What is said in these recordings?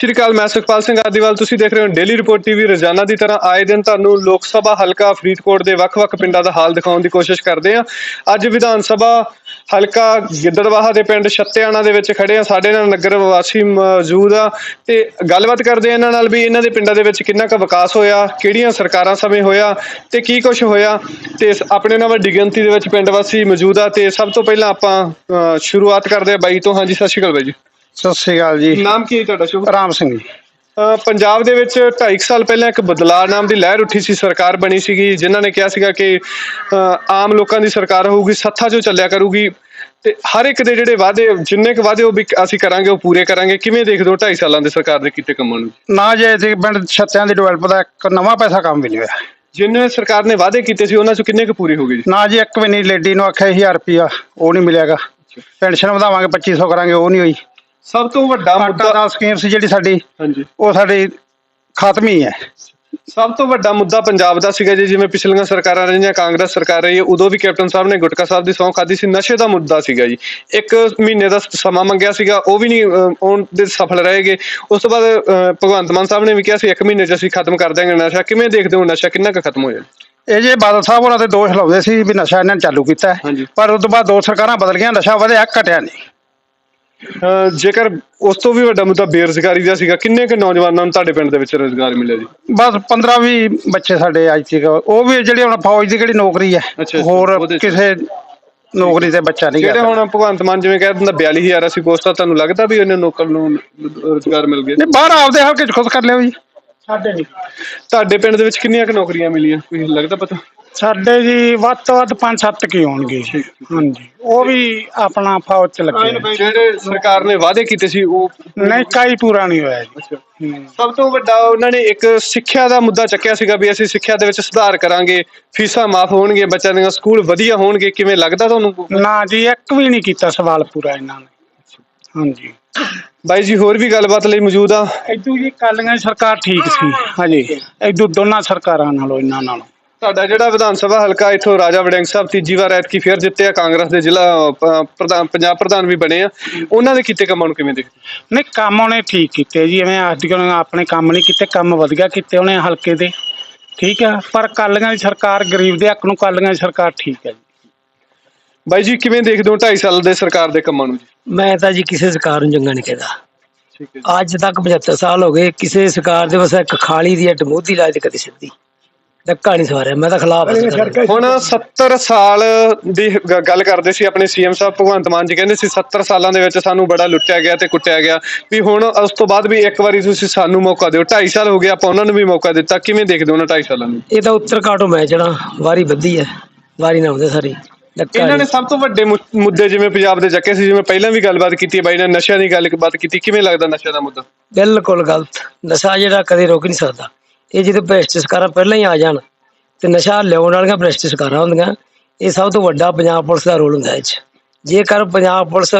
ਸ਼੍ਰੀ ਅਕਾਲ, ਮੈਂ ਸੁਖਪਾਲ ਸਿੰਘ ਆਦੀਵਾਲ। ਤੁਸੀਂ ਦੇਖ ਰਹੇ ਹੋ ਡੇਲੀ ਰਿਪੋਰਟ ਟੀਵੀ। ਰੋਜ਼ਾਨਾ ਦੀ ਤਰ੍ਹਾਂ ਆਏ ਦਿਨ ਤੁਹਾਨੂੰ ਲੋਕ ਸਭਾ ਹਲਕਾ ਫਰੀਦਕੋਟ ਦੇ ਵੱਖ-ਵੱਖ ਪਿੰਡਾਂ ਦਾ ਹਾਲ ਦਿਖਾਉਣ ਦੀ ਕੋਸ਼ਿਸ਼ ਕਰਦੇ ਹਾਂ। ਅੱਜ ਵਿਧਾਨ ਸਭਾ ਹਲਕਾ ਗਿੱਦੜਵਾਹਾ ਦੇ ਪਿੰਡ ਛੱਤਿਆਣਾ ਦੇ ਵਿੱਚ ਖੜੇ ਆ ਸਾਡੇ ਨਾਲ ਨਗਰ ਵਾਸੀ ਮੌਜੂਦ ਆ ਤੇ ਗੱਲਬਾਤ ਕਰਦੇ ਆ ਇਹਨਾਂ ਨਾਲ ਵੀ ਇਹਨਾਂ ਦੇ ਪਿੰਡਾਂ ਦੇ ਵਿੱਚ ਕਿੰਨਾ ਕੁ ਵਿਕਾਸ ਹੋਇਆ, ਕਿਹੜੀਆਂ ਸਰਕਾਰਾਂ ਸਮੇਂ ਹੋਇਆ ਤੇ ਕੀ ਕੁਝ ਹੋਇਆ। ਤੇ ਆਪਣੇ ਨਾਲ ਵੱਡੀ ਗਿਣਤੀ ਦੇ ਵਿੱਚ ਪਿੰਡ ਵਾਸੀ ਮੌਜੂਦ ਆ ਤੇ ਸਭ ਤੋਂ ਪਹਿਲਾਂ ਆਪਾਂ ਸ਼ੁਰੂਆਤ ਕਰਦੇ ਆ ਬਾਈ ਤੋਂ। ਹਾਂਜੀ, ਸਤਿ ਸ਼੍ਰੀ ਅਕਾਲ ਬਾਈ ਜੀ। ਸਤਿ ਸ੍ਰੀ ਅਕਾਲ ਜੀ। ਨਾਮ ਕੀ ਹੈ ਤੁਹਾਡਾ ਸ਼ੁਭ? ਰਾਮ ਸਿੰਘ ਜੀ। ਅ, ਪੰਜਾਬ ਦੇ ਵਿੱਚ 2.5 ਸਾਲ ਪਹਿਲਾਂ ਇੱਕ ਬਦਲਾਅ ਨਾਮ ਦੀ ਲਹਿਰ ਉੱਠੀ ਸੀ ਸਰਕਾਰ ਬਣੀ ਸੀਗੀ ਜਿਨ੍ਹਾਂ ਨੇ ਕਿਹਾ ਸੀਗਾ ਕਿ ਅ, ਆਮ ਲੋਕਾਂ ਦੀ ਸਰਕਾਰ ਹੋਊਗੀ ਸੱਥਾ ਜੋ ਚੱਲਿਆ ਕਰੂਗੀ ਤੇ ਹਰ ਇੱਕ ਦੇ ਜਿਹੜੇ ਵਾਅਦੇ ਜਿੰਨੇ ਕੁ ਵਾਅਦੇ ਉਹ ਵੀ ਅਸੀਂ ਕਰਾਂਗੇ ਉਹ ਪੂਰੇ ਕਰਾਂਗੇ। ਕਿਵੇਂ ਦੇਖਦੇ ਹੋ 2.5 ਸਾਲਾਂ ਦੇ ਸਰਕਾਰ ਦੇ ਕੀਤੇ ਕੰਮਾਂ ਨੂੰ? ਨਾ ਜੇ ਇੱਥੇ ਪਿੰਡ ਛੱਤਿਆਂ ਦੀ ਡਿਵੈਲਪ ਦਾ ਇੱਕ ਨਵਾਂ ਪੈਸਾ ਕੰਮ ਵੀ ਨਹੀਂ ਹੋਇਆ। ਜਿੰਨੇ ਸਰਕਾਰ ਨੇ ਵਾਅਦੇ ਕੀਤੇ ਸੀ ਉਹਨਾਂ ਚੋਂ ਕਿੰਨੇ ਕੁ ਪੂਰੇ ਹੋ ਗਏ ਜੀ? ਨਾ ਜੀ ਇੱਕ ਵੀ ਨਹੀਂ ਲੇਡੀ ਨੂੰ ਆਖਿਆ 1000 ਰੁਪਿਆ ਉਹ ਨਹੀਂ ਮਿਲਿਆਗਾ। ਪੈਨਸ਼ਨ ਵਧਾਵਾਂਗੇ 2500 ਕਰਾਂਗੇ ਉਹ ਨਹੀਂ ਹੋਈ। ਸਭ ਤੋਂ ਵੱਡਾ ਆਟਾ ਮੁੱਦਾ ਦਾ ਸਕੀਮ ਸੀ ਜਿਹੜੀ ਸਾਡੀ। ਹਾਂਜੀ। ਉਹ ਸਾਡੀ ਖਤਮ ਹੀ। ਹੈ ਸਭ ਤੋਂ ਵੱਡਾ ਮੁੱਦਾ ਪੰਜਾਬ ਦਾ ਸੀਗਾ ਜੀ ਜਿਵੇਂ ਪਿਛਲੀਆਂ ਸਰਕਾਰਾਂ ਰਹੀਆਂ ਕਾਂਗਰਸ ਸਰਕਾਰ ਰਹੀ ਹੈ, ਉਦੋਂ ਵੀ ਕੈਪਟਨ ਸਾਹਿਬ ਨੇ ਗੁਟਕਾ ਸਾਹਿਬ ਦੀ ਸਹੁੰ ਖਾਦੀ ਸੀ ਨਸ਼ੇ ਦਾ ਮੁੱਦਾ ਸੀਗਾ ਜੀ। ਇੱਕ ਮਹੀਨੇ ਦਾ ਸਮਾਂ ਮੰਗਿਆ ਸੀਗਾ ਉਹ ਵੀ ਨਹੀਂ ਅਹ, ਆਉਣ ਦੇ ਸਫਲ ਰਹੇਗੇ। ਉਸ ਤੋਂ ਬਾਅਦ ਅਹ, ਭਗਵੰਤ ਮਾਨ ਸਾਹਿਬ ਨੇ ਵੀ ਕਿਹਾ ਸੀ ਇੱਕ ਮਹੀਨੇ 'ਚ ਅਸੀਂ ਖਤਮ ਕਰ ਦਿਆਂਗੇ ਨਸ਼ਾ। ਕਿਵੇਂ ਦੇਖਦੇ ਹੋ ਨਸ਼ਾ ਕਿੰਨਾ ਕੁ ਖਤਮ ਹੋਇਆ? ਇਹ ਜੇ ਬਾਦਲ ਸਾਹਿਬ ਉਹਨਾਂ ਤੇ ਦੋਸ਼ ਲਾਉਂਦੇ ਸੀ ਵੀ ਨਸ਼ਾ ਇਹਨਾਂ ਨੇ ਚਾਲੂ ਕੀਤਾ ਹੈ। ਹਾਂਜੀ। ਪਰ ਉਸ ਤੋਂ ਬਾਅਦ ਦੋ ਸਰਕਾਰਾਂ ਬਦਲ ਗਈਆਂ ਨਸ਼ਾ ਵਧਿਆ ਘਟਿਆ ਨਹੀਂ। ਅਹ, ਜੇਕਰ ਉਸ ਤੋਂ ਵੀ ਵੱਡਾ ਮੁੱਦਾ ਬੇਰੁਜ਼ਗਾਰੀ ਦਾ ਸੀਗਾ ਕਿੰਨੇ ਕੁ ਨੌਜਵਾਨਾਂ ਨੂੰ ਤੁਹਾਡੇ ਪਿੰਡ ਦੇ ਵਿੱਚ ਰੋਜ਼ਗਾਰ ਮਿਲਿਆ ਜੀ? ਬਸ 15 20 ਬੱਚੇ ਸਾਡੇ ਅੱਜ ਤੱਕ ਉਹ ਵੀ ਜਿਹੜੀ ਹੁਣ ਫੌਜ ਦੀ ਕਿਹੜੀ ਨੌਕਰੀ ਹੈ ਅੱਛਾ ਹੋਰ ਉਹਦੇ 'ਚ। ਕਿਸੇ ਨੌਕਰੀ ਤੇ ਬੱਚਾ ਨਹੀਂ ਜਿਹੜੇ ਗਿਆ ਹੁਣ ਭਗਵੰਤ ਮਾਨ ਜਿਵੇਂ ਕਹਿ ਦਿੰਦਾ 42000 ਅਸੀਂ ਪੋਸਟਾਂ ਤੁਹਾਨੂੰ ਲੱਗਦਾ ਵੀ ਉਹਨੇ ਨੌਕਰ ਨੂੰ ਰੋਜ਼ਗਾਰ ਮਿਲ ਗਿਆ? ਨਹੀਂ ਬਾਹਰ ਆਪਦੇ ਹਲਕੇ ਚ ਖੁਦ ਕਰ ਲਿਓ ਜੀ। ਸਾਡੇ ਨਹੀਂ। ਤੁਹਾਡੇ ਪਿੰਡ ਦੇ ਵਿੱਚ ਕਿੰਨੀਆਂ ਕੁ ਨੌਕਰੀਆਂ ਮਿਲੀਆਂ? ਕੋਈ ਲੱਗਦਾ ਪਤਾ? ਸਾਡੇ ਜੀ ਵੱਧ ਤੋਂ ਵੱਧ 5-7 ਕੀ ਹੋਣਗੇ ਹਾਂਜੀ। ਉਹ ਵੀ ਆਪਣਾ ਫੌਜ ਚ ਲੱਗੇ ਆ। ਜਿਹੜੇ ਸਰਕਾਰ ਨੇ ਵਾਅਦੇ ਕੀਤੇ ਸੀ ਉਹ ਨਹੀਂ ਕਾਈ ਪੂਰਾ ਨਹੀਂ ਹੋਇਆ ਜੀ। ਹੂੰ। ਸਭ ਤੋਂ ਵੱਡਾ ਉਹਨਾਂ ਨੇ ਇੱਕ ਸਿੱਖਿਆ ਦਾ ਮੁੱਦਾ ਚੱਕਿਆ ਸੀਗਾ ਵੀ ਅਸੀਂ ਸਿੱਖਿਆ ਦੇ ਵਿੱਚ ਸੁਧਾਰ ਕਰਾਂਗੇ ਫੀਸਾਂ ਮਾਫ ਹੋਣਗੇ ਬੱਚਿਆਂ ਦੀਆਂ ਸਕੂਲ ਵਧੀਆ ਹੋਣਗੇ ਕਿਵੇਂ ਲੱਗਦਾ ਤੁਹਾਨੂੰ? ਨਾ ਜੀ ਇੱਕ ਵੀ ਨਹੀਂ ਕੀਤਾ ਸਵਾਲ ਪੂਰਾ ਇਹਨਾਂ ਨੇ। ਹਾਂਜੀ। ਬਾਈ ਜੀ ਹੋਰ ਵੀ ਗੱਲਬਾਤ ਲਈ ਮੌਜੂਦ ਆ? ਇਦੋਂ ਜੀ ਕਾਲੀਆਂ ਦੀ ਸਰਕਾਰ ਠੀਕ ਸੀ। ਹਾਂਜੀ। ਇਦੋਂ ਦੋਨਾਂ ਸਰਕਾਰਾਂ ਨਾਲੋਂ ਇਹਨਾਂ ਨਾਲੋਂ। ਤੁਹਾਡਾ ਜਿਹੜਾ ਵਿਧਾਨ ਸਭਾ ਹਲਕਾ ਇਥੋਂ ਰਾਜਾ ਵੜਿੰਗ ਸਾਹਿਬ ਤੀਜੀ ਵਾਰ ਐਤਕੀ ਫੇਰ ਜਿੱਤੇ ਆ ਕਾਂਗਰਸ ਦੇ ਜ਼ਿਲ੍ਹਾ ਪ੍ਰਧਾਨ ਪੰਜਾਬ ਪ੍ਰਧਾਨ ਵੀ ਬਣੇ ਆ। ਉਹਨਾਂ ਦੇ ਕੀਤੇ ਕੰਮਾਂ ਨੂੰ ਕਿਵੇਂ ਦੇਖਦੇ? ਨਹੀਂ ਕੰਮ ਉਹਨੇ ਠੀਕ ਕੀਤੇ ਜੀ ਐਵੇਂ ਅੱਜ ਕੱਲ੍ਹ ਆਪਣੇ ਕੰਮ ਨਹੀਂ ਕੀਤੇ ਕੰਮ ਵਧੀਆ ਕੀਤੇ ਉਹਨੇ ਹਲਕੇ ਦੇ। ਠੀਕ ਆ ਪਰ ਕਾਲੀਆਂ ਦੀ ਸਰਕਾਰ ਗਰੀਬ ਦੇ ਹੱਕ ਨੂੰ ਕਾਲੀਆਂ ਦੀ ਸਰਕਾਰ ਠੀਕ ਹੈ ਜੀ। ਬਾਈ ਜੀ ਕਿਵੇਂ ਦੇਖਦੇ ਹੋ 2.5 ਸਾਲ ਦੇ ਸਰਕਾਰ ਦੇ ਕੰਮਾਂ ਨੂੰ ਜੀ? ਮੈਂ ਤਾਂ ਜੀ ਕਿਸੇ ਸਰਕਾਰ ਨੂੰ ਚੰਗਾ ਨਹੀਂ ਕਹਿੰਦਾ। ਅੱਜ ਤੱਕ 75 ਸਾਲ ਹੋ ਗਏ ਕਿਸੇ ਸਰਕਾਰ ਦੇ ਬਸ ਇੱਕ ਖਾਲੀ ਦੀ ਅੱਟ ਮੋਦੀ ਲਾਜ ਕਦੀ ਸਿੱਧੀ। ਧੱਕਾ ਨਹੀਂ ਸਵਾਰਿਆ ਮੈਂ ਤਾਂ ਖਿਲਾਫ ਹਾਂ ਸਰਕਾਰ ਦੇ। ਹੁਣ 70 ਸਾਲ ਦੀ ਗ- ਗੱਲ ਕਰਦੇ ਸੀ ਆਪਣੇ ਸੀਐਮ ਸਾਹਿਬ ਭਗਵੰਤ ਮਾਨ ਜੀ ਕਹਿੰਦੇ ਸੀ 70 ਸਾਲਾਂ ਦੇ ਵਿੱਚ ਸਾਨੂੰ ਬੜਾ ਲੁੱਟਿਆ ਗਿਆ ਤੇ ਕੁੱਟਿਆ ਗਿਆ। ਵੀ ਹੁਣ ਉਸ ਤੋਂ ਬਾਅਦ ਵੀ ਇੱਕ ਵਾਰੀ ਤੁਸੀਂ ਸਾਨੂੰ ਮੌਕਾ ਦਿਓ। 2.5 ਸਾਲ ਹੋ ਗਏ ਆਪਾਂ ਉਹਨਾਂ ਨੂੰ ਵੀ ਮੌਕਾ ਦਿੱਤਾ। ਕਿਵੇਂ ਦੇਖਦੇ ਹੋ ਉਹਨਾਂ 2.5 ਸਾਲਾਂ ਨੂੰ? ਇਹ ਤਾਂ ਉੱਤਰ ਕਾਟੋ ਮੈਂ ਚੜਾ ਵਾਰੀ ਬੱਧੀ ਹੈ। ਵਾਰੀ ਨਾ ਆਉਂਦੇ ਸਾਰੀ। ਧੱਕਾ ਇਹਨਾਂ ਨੇ। ਸਭ ਤੋਂ ਵੱਡੇ ਮੁ- ਮੁੱਦੇ ਜਿਵੇਂ ਪੰਜਾਬ ਦੇ ਚੱਕੇ ਸੀ ਜਿਵੇਂ ਪਹਿਲਾਂ ਵੀ ਗੱਲਬਾਤ ਕੀਤੀ ਹੈ ਬਾਈ ਨੇ ਨਸ਼ਿਆਂ ਦੀ ਗੱਲਬਾਤ ਕੀਤੀ ਕਿਵੇਂ ਲੱਗਦਾ ਨਸ਼ਿਆਂ ਦਾ ਮੁੱਦਾ? ਬਿਲਕੁਲ ਗਲਤ। ਨਸ਼ਾ ਜਿਹੜਾ ਕਦੇ ਰੋਕ ਨਹੀਂ ਸਕਦਾ। ਇਹ ਜਦੋਂ ਭ੍ਰਿਸ਼ਟ ਸਰਕਾਰਾਂ ਪਹਿਲਾਂ ਹੀ ਆ ਜਾਣ ਤੇ ਨਸ਼ਾ ਲਿਆਉਣ ਵਾਲੀਆਂ ਭ੍ਰਿਸ਼ਟ ਸਰਕਾਰਾਂ ਹੁੰਦੀਆਂ, ਇਹ ਸਭ ਤੋਂ ਵੱਡਾ ਪੰਜਾਬ ਪੁਲਿਸ ਦਾ ਰੋਲ ਹੁੰਦਾ ਇਹ 'ਚ। ਜੇਕਰ ਪੰਜਾਬ ਪੁਲਿਸ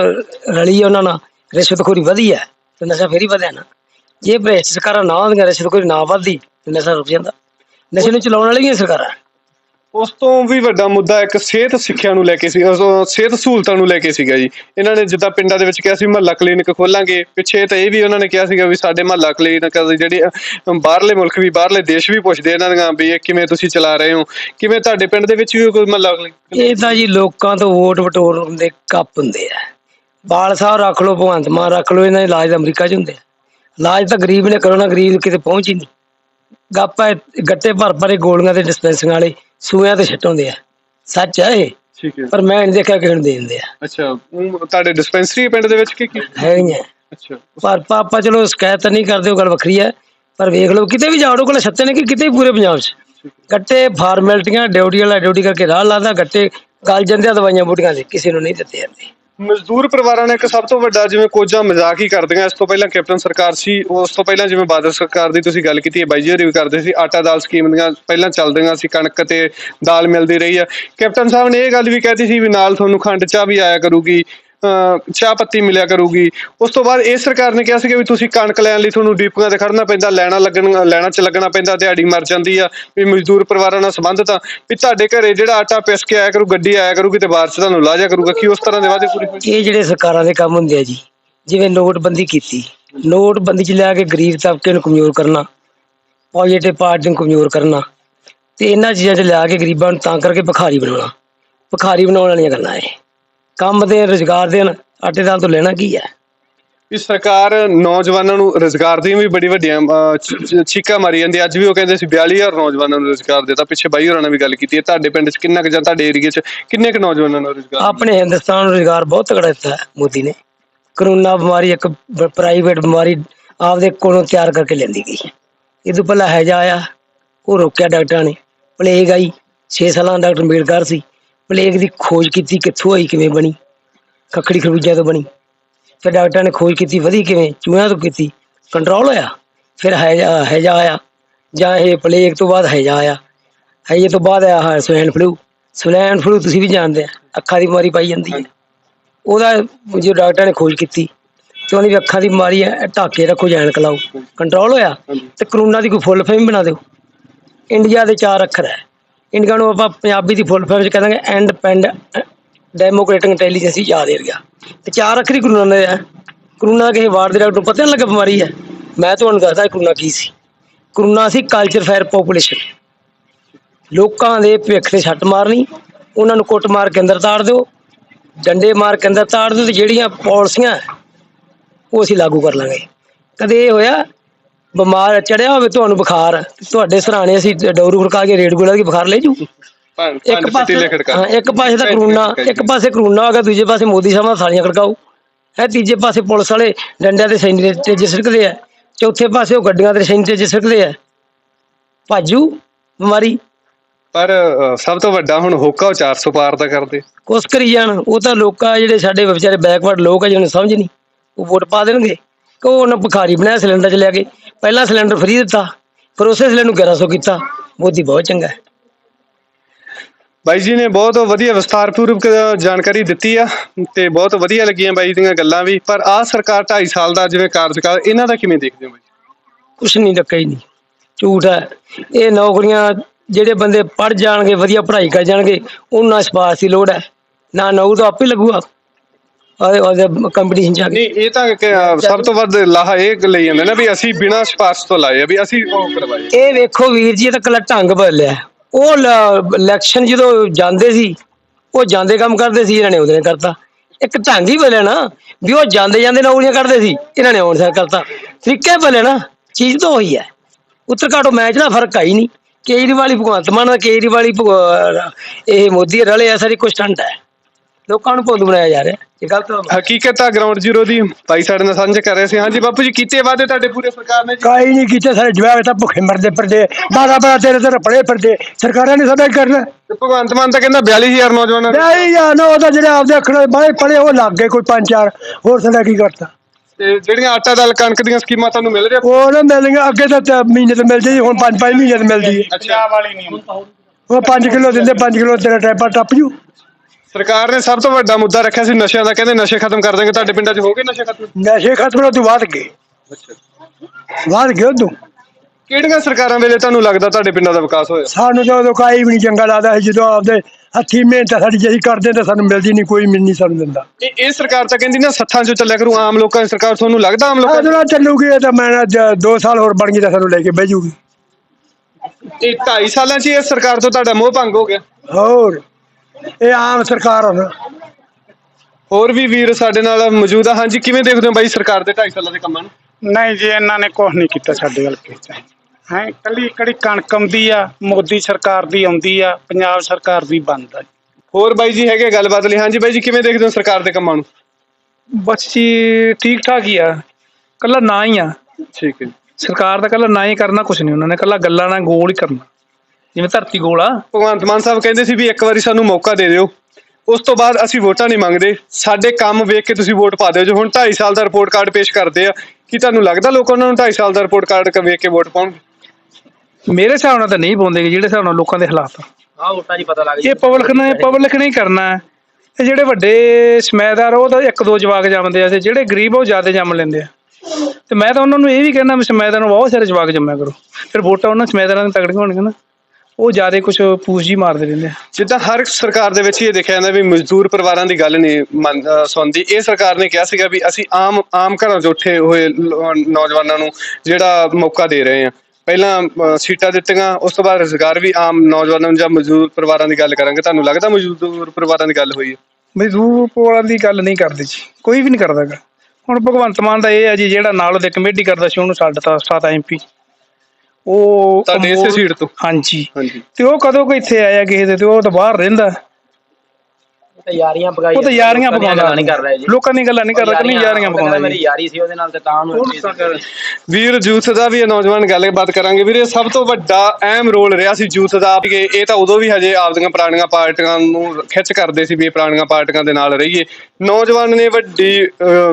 ਰਲੀ ਉਹਨਾਂ ਨਾਲ, ਰਿਸ਼ਵਤਖੋਰੀ ਵਧੀ ਹੈ, ਤੇ ਨਸ਼ਾ ਫੇਰ ਹੀ ਵਧਿਆ ਨਾ। ਜੇ ਭ੍ਰਿਸ਼ਟ ਸਰਕਾਰਾਂ ਨਾ ਹੁੰਦੀਆਂ, ਰਿਸ਼ਵਤਖੋਰੀ ਨਾ ਵਧਦੀ, ਤੇ ਨਸ਼ਾ ਰੁਕ ਜਾਂਦਾ। ਨਸ਼ੇ ਨੂੰ ਚਲਾਉਣ ਵਾਲੀਆਂ ਸਰਕਾਰਾਂ ਉਸ ਤੋਂ ਵੀ ਵੱਡਾ ਮੁੱਦਾ ਇੱਕ ਸਿਹਤ ਸਿੱਖਿਆ ਨੂੰ ਲੈ ਕੇ ਸੀ ਉਸ ਸਿਹਤ ਸਹੂਲਤਾਂ ਨੂੰ ਲੈ ਕੇ ਸੀਗਾ ਜੀ। ਇਹਨਾਂ ਨੇ ਜਿੱਦਾਂ ਪਿੰਡਾਂ ਦੇ ਵਿੱਚ ਕਿਹਾ ਸੀ, ਮਹੱਲਾ ਕਲੀਨਿਕ ਖੋਲਾਂਗੇ। ਪਿੱਛੇ ਤਾਂ ਇਹ ਵੀ ਉਹਨਾਂ ਨੇ ਕਿਹਾ ਸੀਗਾ ਵੀ ਸਾਡੇ ਮਹੱਲਾ ਕਲੀਨਿਕ ਦੀ ਬਾਹਰਲੇ ਮੁਲਕ ਵੀ, ਬਾਹਰਲੇ ਦੇਸ਼ ਵੀ ਪੁੱਛਦੇ ਇਹਨਾਂ ਦੀਆਂ ਵੀ ਇਹ ਕਿਵੇਂ ਤੁਸੀਂ ਚਲਾ ਰਹੇ ਹੋ। ਕਿਵੇਂ ਤੁਹਾਡੇ ਪਿੰਡ ਦੇ ਵਿੱਚ ਵੀ ਕੋਈ ਮਹੱਲਾ ਕਲੀਨਿਕ ਇਹ ਤਾਂ ਜੀ ਲੋਕਾਂ ਤੋਂ ਵੋਟ ਵਟੋਰ ਦੇ ਕੱਪ ਹੁੰਦੇ ਆ। ਬਾਲ ਸਾਹਿਬ ਰੱਖ ਲਓ, ਭਗਵੰਤ ਮਾਨ ਰੱਖ ਲਓ, ਇਹਨਾਂ ਦੇ ਇਲਾਜ ਅਮਰੀਕਾ 'ਚ ਹੁੰਦੇ ਆ। ਇਲਾਜ ਤਾਂ ਗਰੀਬ ਨੇ ਕਰੋ ਨਾ, ਗਰੀਬ ਕਿਤੇ ਪਹੁੰਚ ਹੀ ਨਹੀਂ। ਗੱਪ ਹੈ ਗੱਟੇ ਭਰ ਭਰੇ ਗੋਲੀਆਂ ਦੇ ਡਿਸਪੈਂਸਿੰਗ ਵਾਲੇ ਸੂਇਆਂ ਤੇ ਛੱਟ ਹੁੰਦੇ ਆ। ਸੱਚ ਹੈ ਇਹ? ਠੀਕ ਹੈ। ਪਰ ਮੈਂ ਨਹੀਂ ਦੇਖਿਆ ਕਿਸੇ ਨੂੰ ਦੇ ਦਿੰਦੇ ਆ। ਅੱਛਾ ਊਂ ਤੁਹਾਡੇ ਡਿਸਪੈਂਸਰੀ ਪਿੰਡ ਦੇ ਵਿੱਚ ਕੀ ਕੀ? ਹੈ ਹੀ ਹੈ ਅੱਛਾ। ਪਰ ਪਾਪਾ ਚਲੋ ਸ਼ਿਕਾਇਤ ਤਾਂ ਨਹੀਂ ਕਰਦੇ ਉਹ ਗੱਲ ਵੱਖਰੀ ਹੈ ਪਰ ਵੇਖ ਲਓ ਕਿਤੇ ਵੀ ਜਾੜੋ ਕੋਲ ਸੱਤੇ ਨੇ ਕਿ ਕਿਤੇ ਵੀ ਪੂਰੇ ਪੰਜਾਬ 'ਚ। ਗੱਟੇ ਫਾਰਮੈਲਿਟੀਆਂ ਡਿਊਟੀ ਵਾਲਾ ਡਿਊਟੀ ਕਰਕੇ ਰਾਹ ਲਾਦਾ ਗੱਟੇ ਗਲ ਜਾਂਦੇ ਆ ਦਵਾਈਆਂ ਬੂਟੀਆਂ ਦੇ ਕਿਸੇ ਨੂੰ ਨਹੀਂ ਦਿੱਤੇ ਜਾਂਦੇ। ਮਜ਼ਦੂਰ ਪਰਿਵਾਰਾਂ ਨੇ ਇੱਕ ਸਭ ਤੋਂ ਵੱਡਾ ਜਿਵੇਂ ਕੋਝਾ ਮਜ਼ਾਕ ਹੀ ਕਰਦੀਆਂ ਇਸ ਤੋਂ ਪਹਿਲਾਂ ਕੈਪਟਨ ਸਰਕਾਰ ਸੀ, ਉਸ ਤੋਂ ਪਹਿਲਾਂ ਜਿਵੇਂ ਬਾਦਲ ਸਰਕਾਰ ਦੀ ਤੁਸੀਂ ਗੱਲ ਕੀਤੀ ਹੈ, ਬਾਈ ਜੀ ਹੋਰੀ ਵੀ ਕਰਦੇ ਸੀ, ਆਟਾ ਦਾਲ ਸਕੀਮ ਦੀਆਂ ਪਹਿਲਾਂ ਚੱਲਦੀਆਂ ਸੀ, ਕਣਕ ਤੇ ਦਾਲ ਮਿਲਦੀ ਰਹੀ ਆ ਕੈਪਟਨ ਸਾਹਿਬ ਨੇ ਇਹ ਗੱਲ ਵੀ ਕਹਿਤੀ ਸੀ ਵੀ ਨਾਲ ਤੁਹਾਨੂੰ ਖੰਡ ਚਾਹ ਵੀ ਆਇਆ ਕਰੂਗੀ। ਚਾਹ ਪੱਤੀ ਮਿਲਿਆ ਕਰੂਗੀ। ਉਸ ਤੋਂ ਬਾਅਦ ਇਹ ਸਰਕਾਰ ਨੇ ਕਿਹਾ ਸੀ ਕਿ ਵੀ ਤੁਸੀਂ ਕਣਕ ਲੈਣ ਲਈ ਤੁਹਾਨੂੰ ਡੀਪੂਆਂ ਤੇ ਖੜਨਾ ਪੈਂਦਾ, ਲੈਣਾ ਲੱਗਣ, ਲੈਣਾ ਚ ਲੱਗਣਾ ਪੈਂਦਾ, ਦਿਹਾੜੀ ਮਰ ਜਾਂਦੀ ਆ, ਵੀ ਮਜ਼ਦੂਰ ਪਰਿਵਾਰਾਂ ਨਾਲ ਸੰਬੰਧਿਤ ਆ। ਵੀ ਤੁਹਾਡੇ ਘਰੇ ਜਿਹੜਾ ਆਟਾ ਪਿਸ ਕੇ ਆਇਆ ਕਰੂ, ਗੱਡੀ ਆਇਆ ਕਰੂਗੀ ਤੇ ਬਾਅਦ ਚ ਤੁਹਾਨੂੰ ਲਾ ਜਾ ਕਰੂਗਾ, ਕੀ ਉਸ ਤਰ੍ਹਾਂ ਦੇ ਵਾਅਦੇ ਪੂਰੇ ਹੋਏ? ਇਹ ਜਿਹੜੇ ਸਰਕਾਰਾਂ ਦੇ ਕੰਮ ਹੁੰਦੇ ਆ ਜੀ, ਜਿਵੇਂ ਨੋਟਬੰਦੀ ਕੀਤੀ, ਨੋਟਬੰਦੀ ਚ ਲੈ ਕੇ ਗਰੀਬ ਤਬਕੇ ਨੂੰ ਕਮਜ਼ੋਰ ਕਰਨਾ ਪੋਜੀਟਿਵ ਪਾਰਟੀ ਨੂੰ ਕਮਜ਼ੋਰ ਕਰਨਾ, ਤੇ ਇਹਨਾਂ ਚੀਜ਼ਾਂ 'ਚ ਲਿਆ ਕੇ ਗਰੀਬਾਂ ਨੂੰ ਤਾਂ ਕਰਕੇ ਭਿਖਾਰੀ ਬਣਾਉਣਾ, ਭਿਖਾਰੀ ਬਣਾਉਣ ਵਾਲੀਆਂ ਗੱਲਾਂ ਇਹ। ਕੰਮ ਦੇ ਰੁਜ਼ਗਾਰ ਦੇਣ ਆਟੇ ਦਾਲ ਤੋਂ ਲੈਣਾ ਕੀ ਹੈ? ਵੀ ਸਰਕਾਰ ਨੌਜਵਾਨਾਂ ਨੂੰ ਰੋਜ਼ਗਾਰ ਦੀਆਂ ਵੀ ਬੜੀ ਵੱਡੀਆਂ ਅਹ, ਮਾਰੀ ਜਾਂਦੀ ਅੱਜ ਵੀ ਉਹ ਕਹਿੰਦੇ ਸੀ 42000 ਨੌਜਵਾਨਾਂ ਨੂੰ ਰੋਜ਼ਗਾਰ ਦਿੱਤਾ। ਪਿੱਛੇ ਬਾਈ ਹੋਰਾਂ ਨੇ ਵੀ ਗੱਲ ਕੀਤੀ ਹੈ। ਤੁਹਾਡੇ ਪਿੰਡ 'ਚ ਕਿੰਨਾ ਕੁ ਜਾਂ ਤੁਹਾਡੇ ਏਰੀਏ 'ਚ ਕਿੰਨੇ ਕੁ ਨੌਜਵਾਨਾਂ ਨੂੰ ਰੋਜ਼ਗਾਰ ਆਪਣੇ ਹਿੰਦੁਸਤਾਨ ਨੂੰ ਰੁਜ਼ਗਾਰ ਬਹੁਤ ਤਗੜਾ ਦਿੱਤਾ ਹੈ ਮੋਦੀ ਨੇ। ਕਰੋਨਾ ਬਿਮਾਰੀ ਇੱਕ ਪ੍ਰਾਈਵੇਟ ਬਿਮਾਰੀ ਆਪਦੇ ਕੋਲੋਂ ਤਿਆਰ ਕਰਕੇ ਲੈਂਦੀ ਗਈ ਇਹ ਤੋਂ ਪਹਿਲਾਂ ਹੈਜਾ ਆਇਆ ਉਹ ਰੋਕਿਆ ਡਾਕਟਰਾਂ ਨੇ। ਪਲੇਗ ਆਈ 6 ਸਾਲਾਂ ਦਾ ਡਾਕਟਰ ਅੰਬੇਡਕਰ ਸੀ। ਪਲੇਗ ਦੀ ਖੋਜ ਕੀਤੀ ਕਿੱਥੋਂ ਆਈ, ਕਿਵੇਂ ਬਣੀ? ਖੱਖੜੀ ਖਰਬੂਜਾ ਤੋਂ ਬਣੀ। ਫਿਰ ਡਾਕਟਰਾਂ ਨੇ ਖੋਜ ਕੀਤੀ ਵਧੀ ਕਿਵੇਂ? ਚੂਹਿਆਂ ਤੋਂ ਕੀਤੀ। ਕੰਟਰੋਲ ਹੋਇਆ। ਫਿਰ ਹੈਜਾ ਹੈਜਾ ਆਇਆ। ਜਾਂ ਇਹ ਪਲੇਗ ਤੋਂ ਬਾਅਦ ਹੈਜਾ ਆਇਆ। ਹੈਜੇ ਤੋਂ ਬਾਅਦ ਆਇਆ ਸਵੈਨ ਫਲੂ ਸਵੈਨ ਫਲੂ ਤੁਸੀਂ ਵੀ ਜਾਣਦੇ ਆ। ਅੱਖਾਂ ਦੀ ਬਿਮਾਰੀ ਪਾਈ ਜਾਂਦੀ ਹੈ। ਉਹਦਾ ਜੋ ਡਾਕਟਰਾਂ ਨੇ ਖੋਜ ਕੀਤੀ, ਤੇ ਉਹਦੀ ਵੀ ਅੱਖਾਂ ਦੀ ਬਿਮਾਰੀ ਹੈ, ਢਾਕੇ ਰੱਖੋ ਜਾਂ ਐਨਕ ਲਾਓ ਕੰਟਰੋਲ ਹੋਇਆ। ਤੇ ਕਰੋਨਾ ਦੀ ਕੋਈ ਫੁੱਲ ਫੇਮ ਬਣਾ ਦਿਓ। ਇੰਡੀਆ ਦੇ ਚਾਰ ਅੱਖਰ ਹੈ। ਇੰਡੀਆ ਨੂੰ ਆਪਾਂ ਪੰਜਾਬੀ ਦੀ ਫੁੱਲ ਫੇਮ ਚ ਕਹਿੰਦਾਂਗੇ ਐਂਡ ਪੈਂਡ ਡੈਮੋਕ੍ਰੇਟਿਕ ਇੰਟੈਲੀਜੈਂਸ ਯਾਦ ਏਰੀਆ। ਤੇ ਚਾਰ ਅੱਖਰੀ ਹੀ ਕਰੋਨਾ ਦੇ ਹੈ ਕਰੋਨਾ ਕਿਸੇ ਵਾਰਡ ਦੇ ਡਾਕਟਰ ਨੂੰ ਪਤਾ ਨਹੀਂ ਲੱਗਾ ਬਿਮਾਰੀ ਹੈ। ਮੈਂ ਤੁਹਾਨੂੰ ਦੱਸਦਾ ਕਰੋਨਾ ਕੀ ਸੀ। ਕਰੋਨਾ ਸੀ ਕਲਚਰ ਫਾਇਰ ਪੋਪੂਲੇਸ਼ਨ ਲੋਕਾਂ ਦੇ ਭਵਿੱਖ ਤੇ ਛੱਟ ਮਾਰਨੀ ਉਹਨਾਂ ਨੂੰ ਕੁੱਟ ਮਾਰ ਕੇ ਅੰਦਰ ਤਾੜ ਦਿਓ। ਡੰਡੇ ਮਾਰ ਕੇ ਅੰਦਰ ਤਾੜ ਦਿਓ ਤੇ ਜਿਹੜੀਆਂ ਪਾਲਿਸੀਆਂ ਉਹ ਅਸੀਂ ਲਾਗੂ ਕਰ ਲਾਂਗੇ। ਕਦੇ ਇਹ ਹੋਇਆ ਬਿਮਾਰ ਚੜਿਆ ਹੋਵੇ ਤੁਹਾਨੂੰ ਬੁਖਾਰ ਤੁਹਾਡੇ ਸਰਾਣੇ ਅਸੀਂ ਡੋਰੂ ਖੜਕਾ ਕੇ ਰੇਡ ਗੋਲਾ ਦੀ ਬੁਖਾਰ ਲੈ ਜੂ। ਇੱਕ ਪਾਸੇ ਹਾਂ ਇੱਕ ਪਾਸੇ ਤਾਂ ਕਰੋਨਾ ਇੱਕ ਪਾਸੇ ਕਰੋਨਾ ਹੋ ਗਿਆ ਦੂਜੇ ਪਾਸੇ ਮੋਦੀ ਸਾਹਿਬ ਥਾਲੀਆਂ ਖੜਕਾਓ। ਹੈ ਤੀਜੇ ਪਾਸੇ ਪੁਲਿਸ ਵਾਲੇ ਡੰਡਿਆਂ ਤੇ ਸੈਨੀ ਦੇ ਤੇਜ ਸਿੱਟਦੇ ਆ। ਚੌਥੇ ਪਾਸੇ ਉਹ ਗੱਡੀਆਂ ਤੇ ਸੈਨੀ ਤੇਜ ਸਿੱਟਦੇ ਆ। ਭਾਜੂ ਬਿਮਾਰੀ। ਪਰ ਸਭ ਤੋਂ ਵੱਡਾ ਹੁਣ ਹੋਕਾ ਉਹ 400 ਪਾਰ ਦਾ ਕਰਦੇ। ਕੁਛ ਕਰੀ ਜਾਣ ਉਹ ਤਾਂ ਲੋਕਾਂ ਜਿਹੜੇ ਸਾਡੇ ਵਿਚਾਰੇ ਬੈਕਵਰਡ ਲੋਕ ਆ ਜਿਹਨੂੰ ਸਮਝ ਨਹੀਂ ਉਹ ਵੋਟ ਪਾ ਦੇਣਗੇ। ਕਿ ਉਹ ਉਹਨਾਂ ਭਿਖਾਰੀ ਬਣਾਇਆ ਸਿਲੰਡਰ ਚ ਲਿਆ ਕੇ। ਪਹਿਲਾਂ ਸਿਲੰਡਰ ਫ੍ਰੀ ਦਿੱਤਾ ਫਿਰ ਉਸੇ ਸਿਲੰਡਰ ਨੂੰ 1100 ਕੀਤਾ। ਮੋਦੀ ਬਹੁਤ ਚੰਗਾ ਹੈ। ਬਾਈ ਜੀ ਨੇ ਬਹੁਤ ਵਧੀਆ ਵਿਸਥਾਰਪੂਰਵਕ ਜਾਣਕਾਰੀ ਦਿੱਤੀ ਆ ਤੇ ਬਹੁਤ ਵਧੀਆ ਲੱਗੀਆਂ ਬਾਈ ਦੀਆਂ ਗੱਲਾਂ ਵੀ। ਪਰ ਆਹ ਸਰਕਾਰ 2.5 ਸਾਲ ਦਾ ਜਿਵੇਂ ਕਾਰਜਕਾਲ ਇਹਨਾਂ ਦਾ ਕਿਵੇਂ ਦੇਖਦੇ ਹੋ ਬਾਈ? ਕੁਛ ਨਹੀਂ ਰੱਖਿਆ ਹੀ ਨਹੀਂ। ਝੂਠ ਹੈ। ਇਹ ਨੌਕਰੀਆਂ ਜਿਹੜੇ ਬੰਦੇ ਪੜ ਜਾਣਗੇ ਵਧੀਆ ਪੜ੍ਹਾਈ ਕਰ ਜਾਣਗੇ ਉਹਨਾਂ ਸਪਾਸ ਦੀ ਲੋੜ ਹੈ। ਨਾ ਨੌਕਰੀ ਤਾਂ ਆਪੇ ਲੱਗੂਗਾ। ਕੰਪੀਟੀਸ਼ਨ ਚ ਆ ਕੇ। ਨਹੀਂ ਇਹ ਤਾਂ ਕਿ, ਸਭ ਤੋਂ ਵੱਧ ਲਾਹਾ ਇਹ ਲਈ ਜਾਂਦੇ ਨੇ ਵੀ ਅਸੀਂ ਬਿਨਾਂ ਸਿਫਾਰਸ਼ ਤੋਂ ਲਾਏ ਆ ਵੀ ਅਸੀਂ ਉਹ ਕਰਵਾਏ। ਇਹ ਵੇਖੋ ਵੀਰ ਜੀ ਇਹ ਤਾਂ ਕੱਲਾ ਢੰਗ ਬਦਲਿਆ ਉਹ ਇਲੈਕਸ਼ਨ ਜਦੋਂ ਜਾਂਦੇ ਸੀ ਉਹ ਜਾਂਦੇ ਕੰਮ ਕਰਦੇ ਸੀ ਇਹਨਾਂ ਨੇ ਉਹਦੇ ਨੇ ਕਰਤਾ। ਇੱਕ ਢੰਗ ਹੀ ਬਦਲਿਆ ਨਾ ਵੀ ਉਹ ਜਾਂਦੇ ਜਾਂਦੇ ਨੌਕਰੀਆਂ ਕਰਦੇ ਸੀ ਇਹਨਾਂ ਨੇ ਆਉਣ ਸਾਰ ਕਰਤਾ। ਤਰੀਕਾ ਹੀ ਬਦਲਿਆ ਨਾ ਚੀਜ਼ ਤਾਂ ਉਹੀ ਹੈ। ਉੱਤਰ ਘਾਟੋ ਮੈਚ ਦਾ ਫ਼ਰਕ ਆਈ ਨਹੀਂ। ਕੇਜਰੀਵਾਲ ਭਗਵੰਤ ਮਾਨ ਦਾ ਕੇਜਰੀਵਾਲ ਭਗਵ- ਇਹ ਮੋਦੀ ਰਲੇ ਆ ਸਾਰੀ ਕੁਛ ਸਟੰਟ ਹੈ। ਲੋਕਾਂ ਨੂੰ ਭੁੱਲ ਬਣਾਇਆ ਜਾ ਰਿਹਾ ਇਹ ਗਲਤ ਹੈ ਹਕੀਕਤ ਆ ਗਰਾਊਂਡ ਜ਼ੀਰੋ ਦੀ ਭਾਈ ਸਾਡੇ ਨਾਲ ਸਾਂਝੇ ਕਰ ਰਹੇ ਸੀ। ਹਾਂਜੀ ਬਾਪੂ ਜੀ ਕੀਤੇ ਵਾਅਦੇ ਤੁਹਾਡੇ ਪੂਰੇ ਸਰਕਾਰ ਨੇ ਜੀ? ਕਾਈ ਨਹੀਂ ਕੀਤੇ ਸਾਰੇ ਜਵਾਬ ਤਾਂ ਭੁੱਖੇ ਮਰਦੇ ਫਿਰਦੇ ਬਾਰਾ ਬਾਰਾ ਤੇਰੇ ਤੇ ਰਪੜੇ ਫਿਰਦੇ ਸਰਕਾਰਾਂ ਨੇ ਕੀ ਕਰਨਾ ਤੇ ਭਗਵੰਤ ਮਾਨ ਤਾਂ ਕਹਿੰਦਾ 42000 ਨੌਜਵਾਨਾਂ ਨੂੰ। ਨਹੀਂ ਨਾ ਉਹਦਾ ਜਿਹੜੇ ਆਪਦੇ ਅੱਖਰ ਬਾਹਰ ਪੜੇ ਉਹ ਲੱਗ ਗਏ ਕੋਈ ਪੰਜ ਚਾਰ। ਹੋਰ ਸਾਡਾ ਕੀ ਕਰਤਾ? ਤੇ ਜਿਹੜੀਆਂ ਆਟਾ ਦਾਲ ਕਣਕ ਦੀਆਂ ਸਕੀਮਾਂ ਤੁਹਾਨੂੰ ਮਿਲ ਰਹੀਆਂ? ਉਹ ਨਾ ਮਿਲਣਗੇ ਅੱਗੇ ਤਾਂ ਤਾਂ ਮਹੀਨੇ ਤੇ ਮਿਲਦੀ ਸੀ, ਹੁਣ ਪੰਜ ਪੰਜ ਮਹੀਨੇ ਤੇ ਮਿਲਦੀ ਹੈ। ਅੱਛਾ। ਵਾਲੀ ਨਹੀਂ ਉਹ 5 ਕਿਲੋ ਦਿੰਦੇ 5 ਕਿਲੋ ਤੇਰਾ ਟੈਪਾ ਟੱਪ ਜੂ। ਸਰਕਾਰ ਨੇ ਸਭ ਤੋਂ ਵੱਡਾ ਮੁੱਦਾ ਰੱਖਿਆ ਸੀ ਨਸ਼ਿਆਂ ਦਾ ਕਹਿੰਦੇ ਨਸ਼ੇ ਖਤਮ ਕਰ ਦੇਣਗੇ ਤੁਹਾਡੇ ਪਿੰਡਾਂ 'ਚ ਹੋ ਗਏ ਨਸ਼ੇ ਖਤਮ? ਨਸ਼ੇ ਖਤਮ ਤੋਂ ਵੱਧ ਗਏ। ਵੱਧ ਗਏ ਉਦੋਂ। ਕਿਹੜੀਆਂ ਸਰਕਾਰਾਂ ਵੇਲੇ ਤੁਹਾਨੂੰ ਲੱਗਦਾ ਤੁਹਾਡੇ ਪਿੰਡਾਂ ਦਾ ਵਿਕਾਸ ਹੋਇਆ? ਸਾਨੂੰ ਤਾਂ ਉਦੋਂ ਕਾਈ ਵੀ ਨਹੀਂ ਚੰਗਾ ਲੱਗਦਾ ਸੀ ਜਦੋਂ ਆਪਦੇ ਹੱਥੀ ਮਿਹਨਤ ਸਾਡੀ ਜਿਹੀ ਕਰਦੇ ਤਾਂ ਸਾਨੂੰ ਮਿਲਦੀ ਨਹੀਂ ਕੋਈ ਮਿਲ ਨਹੀਂ ਸਾਨੂੰ ਦਿੰਦਾ। ਇਹ ਇਹ ਸਰਕਾਰ ਤਾਂ ਕਹਿੰਦੀ ਨਾ ਸੱਥਾਂ 'ਚੋਂ ਚੱਲਿਆ ਕਰੂ ਆਮ ਲੋਕਾਂ ਦੀ ਸਰਕਾਰ ਤੁਹਾਨੂੰ ਲੱਗਦਾ ਆਮ ਲੋਕਾਂ ਆਹ ਚੱਲੂਗੀ ਇਹ ਤਾਂ ਮੈਂ 2 ਸਾਲ ਹੋਰ ਬਣ ਗਈ ਤਾਂ ਸਾਨੂੰ ਲੈ ਕੇ ਬਹਿ ਜੂਗੀ। ਇਹ 2.5 ਸਾਲਾਂ 'ਚ ਹੀ ਇਸ ਸਰਕਾਰ ਤੋਂ ਤੁਹਾਡਾ ਮੋਹ ਭੰਗ ਹੋ ਗਿਆ? ਹੋਰ। ਇਹ ਆਮ ਸਰਕਾਰ ਨਾ। ਹੋਰ ਵੀ ਵੀਰ ਸਾਡੇ ਨਾਲ ਮੌਜੂਦ ਆ। ਹਾਂਜੀ ਕਿਵੇਂ ਦੇਖਦੇ ਹੋ ਬਾਈ ਸਰਕਾਰ ਦੇ 2.5 ਸਾਲਾਂ ਦੇ ਕੰਮਾਂ ਨੂੰ? ਨਹੀਂ ਜੀ ਇਹਨਾਂ ਨੇ ਕੁਝ ਨਹੀਂ ਕੀਤਾ ਸਾਡੇ ਹਲਕੇ 'ਚ ਹੈ ਕੱਲੀ ਕੜੀ ਕਣਕ ਆਉਂਦੀ ਆ ਮੋਦੀ ਸਰਕਾਰ ਦੀ ਆਉਂਦੀ ਆ ਪੰਜਾਬ ਸਰਕਾਰ ਦੀ ਬੰਦ ਆ ਹੋਰ ਬਾਈ ਜੀ ਹੈਗੇ ਗੱਲਬਾਤ ਲਈ? ਹਾਂਜੀ ਬਾਈ ਜੀ ਕਿਵੇਂ ਦੇਖਦੇ ਹੋ ਸਰਕਾਰ ਦੇ ਕੰਮਾਂ ਨੂੰ? ਬਸ ਜੀ ਠੀਕ ਠਾਕ ਹੀ ਆ। ਕੱਲਾ ਨਾ ਹੀ ਆ। ਠੀਕ ਹੈ ਸਰਕਾਰ ਦਾ ਕੱਲਾ ਨਾ ਹੀ ਕਰਨਾ ਕੁਛ ਨਹੀਂ। ਉਹਨਾਂ ਨੇ ਕੱਲਾ ਗੱਲਾਂ ਨਾਲ ਗੋਲ ਹੀ ਕਰਨਾ। ਜਿਵੇਂ ਧਰਤੀ ਗੋਲ ਆ। ਭਗਵੰਤ ਮਾਨ ਸਾਹਿਬ ਕਹਿੰਦੇ ਸੀ ਵੀ ਇੱਕ ਵਾਰੀ ਸਾਨੂੰ ਮੌਕਾ ਦੇ ਦਿਓ। ਉਸ ਤੋਂ ਬਾਅਦ ਅਸੀਂ ਵੋਟਾਂ ਨਹੀਂ ਮੰਗਦੇ। ਸਾਡੇ ਕੰਮ ਵੇਖ ਕੇ ਤੁਸੀਂ ਵੋਟ ਪਾ ਦਿਓ ਜੋ ਹੁਣ 2.5 ਸਾਲ ਦਾ ਰਿਪੋਰਟ ਕਾਰਡ ਪੇਸ਼ ਕਰਦੇ ਆ। ਕੀ ਤੁਹਾਨੂੰ ਲੱਗਦਾ ਲੋਕਾਂ ਨੂੰ 2.5 ਸਾਲ ਦਾ ਰਿਪੋਰਟ ਕਾਰਡ ਵੇਖ ਕੇ ਵੋਟ ਪਾਉਣਗੇ ਮੇਰੇ ਹਿਸਾਬ ਨਾਲ ਤਾਂ ਨਹੀਂ ਪਾਉਂਦੇ ਜਿਹੜੇ ਹਿਸਾਬ ਨਾਲ ਲੋਕਾਂ ਦੇ ਹਾਲਾਤ ਆ। ਆਹ ਵੋਟਾਂ 'ਚ ਪਤਾ ਲੱਗ ਇਹ ਪਬਲਿਕ ਨੇ ਪਬਲਿਕ ਨੇ ਹੀ ਕਰਨਾ ਹੈ। ਤੇ ਜਿਹੜੇ ਵੱਡੇ ਸਮੈਦਾਰ ਉਹ ਤਾਂ ਇੱਕ ਦੋ ਜਵਾਕ ਜੰਮਦੇ ਆ ਤੇ ਜਿਹੜੇ ਗਰੀਬ ਆ ਉਹ ਜ਼ਿਆਦਾ ਜੰਮ ਲੈਂਦੇ ਆ। ਤੇ ਮੈਂ ਤਾਂ ਉਹਨਾਂ ਨੂੰ ਇਹ ਵੀ ਕਹਿੰਦਾ ਵੀ ਸਮੈਦਾਰ ਨੂੰ ਬਹੁਤ ਸਾਰੇ ਜਵਾਕ ਜੰਮਿਆ ਕਰੋ। ਫਿਰ ਵੋਟਾਂ ਉਹਨਾਂ ਸਮੈਦਾਰਾਂ ਦੀਆਂ ਤਗੜੀਆਂ ਹੋਣਗੀਆਂ ਨਾ। ਉਹ ਜ਼ਿਆਦਾ ਕੁਝ ਪੂਛ ਜੀ ਮਾਰਦੇ ਰਹਿੰਦੇ ਆ। ਜਿੱਦਾਂ ਹਰ ਸਰਕਾਰ ਦੇ ਵਿੱਚ ਇਹ ਦੇਖਿਆ ਜਾਂਦਾ ਵੀ ਮਜ਼ਦੂਰ ਪਰਿਵਾਰਾਂ ਦੀ ਗੱਲ ਨਹੀਂ ਮੰਨ- ਸੁਣਦੀ। ਇਹ ਸਰਕਾਰ ਨੇ ਕਿਹਾ ਸੀਗਾ ਵੀ ਅਸੀਂ ਆਮ ਆਮ ਘਰਾਂ 'ਚ ਉੱਠੇ ਹੋਏ ਲ- ਨੌਜਵਾਨਾਂ ਨੂੰ ਜਿਹੜਾ ਮੌਕਾ ਦੇ ਰਹੇ ਹਾਂ। ਪਹਿਲਾਂ ਸੀਟਾਂ ਦਿੱਤੀਆਂ ਉਸ ਤੋਂ ਬਾਅਦ ਰੁਜ਼ਗਾਰ ਵੀ ਆਮ ਨੌਜਵਾਨਾਂ ਨੂੰ ਜਾਂ ਮਜ਼ਦੂਰ ਪਰਿਵਾਰਾਂ ਦੀ ਗੱਲ ਕਰਾਂਗੇ। ਤੁਹਾਨੂੰ ਲੱਗਦਾ ਮਜ਼ਦੂਰ ਪਰਿਵਾਰਾਂ ਦੀ ਗੱਲ ਹੋਈ ਹੈ? ਮਜ਼ਦੂਰ ਪੋਲਾਂ ਦੀ ਗੱਲ ਨਹੀਂ ਕਰਦੇ ਜੀ। ਕੋਈ ਵੀ ਨਹੀਂ ਕਰਦਾ ਗਾ। ਹੁਣ ਭਗਵੰਤ ਮਾਨ ਦਾ ਇਹ ਹੈ ਜੀ ਜਿਹੜਾ ਨਾਲ ਉਹਦੇ ਕਮੇਟੀ ਕਰਦਾ ਸੀ ਉਹਨੂੰ ਛੱਡਤਾ ਸਾਤਾ ਐਮਪੀ ਉਹ ਤੁਹਾਡੇ ਇਸੇ ਸੀਟ ਤੋਂ? ਹਾਂਜੀ। ਹਾਂਜੀ। ਤੇ ਉਹ ਕਦੋਂ ਕੋ ਇੱਥੇ ਆਇਆ ਕਿਸੇ ਦੇ ਤੇ ਉਹ ਤਾਂ ਬਾਹਰ ਰਹਿੰਦਾ। ਤਾਂ ਯਾਰੀਆਂ ਪਗਾਈ ਉਹ ਤਾਂ ਯਾਰੀਆਂ ਗੱਲਾਂ ਨਹੀਂ ਕਰ ਰਿਹਾ ਜੀ। ਲੋਕਾਂ ਦੀ ਗੱਲਾਂ ਨਹੀਂ ਕਰਦਾ ਕਿ ਯਾਰੀਆਂ ਪਗਾਉਂਦਾ ਮੇਰੀ ਯਾਰੀ ਸੀ ਉਹਦੇ ਨਾਲ ਤੇ ਤਾਂ ਉਹਨੂੰ ਵੀਰ ਜੂਥ ਦਾ ਵੀ ਇਹ ਨੌਜਵਾਨ ਗੱਲਬਾਤ ਕਰਾਂਗੇ। ਵੀਰੇ ਸਭ ਤੋਂ ਵੱਡਾ ਅਹਿਮ ਰੋਲ ਰਿਹਾ ਸੀ ਜੂਥ ਦਾ ਕਿ। ਇਹ ਤਾਂ ਉਦੋਂ ਵੀ ਹਜੇ ਆਪਦੀਆਂ ਪੁਰਾਣੀਆਂ ਪਾਰਟੀਆਂ ਨੂੰ ਖਿੱਚ ਕਰਦੇ ਸੀ ਵੀ ਇਹ ਪੁਰਾਣੀਆਂ ਪਾਰਟੀਆਂ ਦੇ ਨਾਲ ਰਹੀਏ। ਨੌਜਵਾਨ ਨੇ ਵੱਡੀ